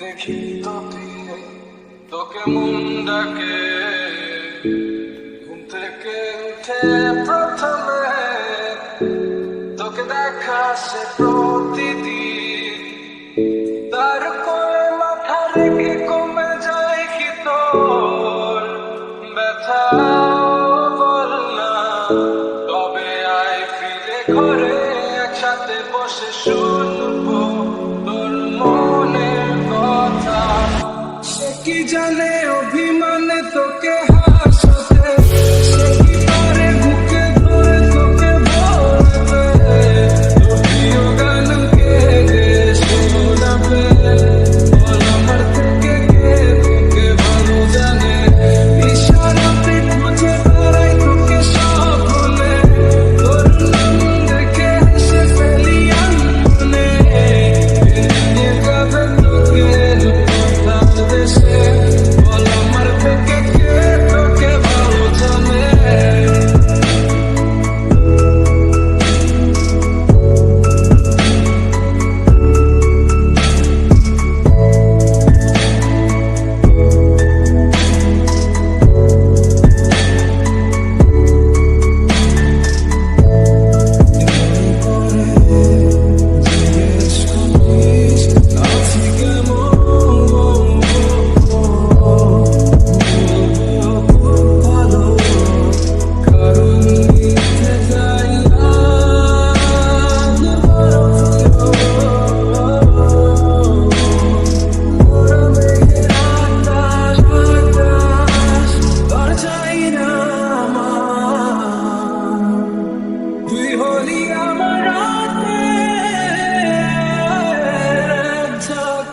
দেখি তো তোকে মন ডাকে। ঘুম থেকে উঠে প্রথমে তোকে দেখা সে প্রতিদিন। তার করে মাথা রেখে কমে যায় কি তোর? ব্যথা বল না, তবে আয় ফিরে ঘরে একসাথে বসে শুন। জানে ও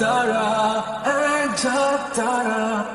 Tara, and Tara.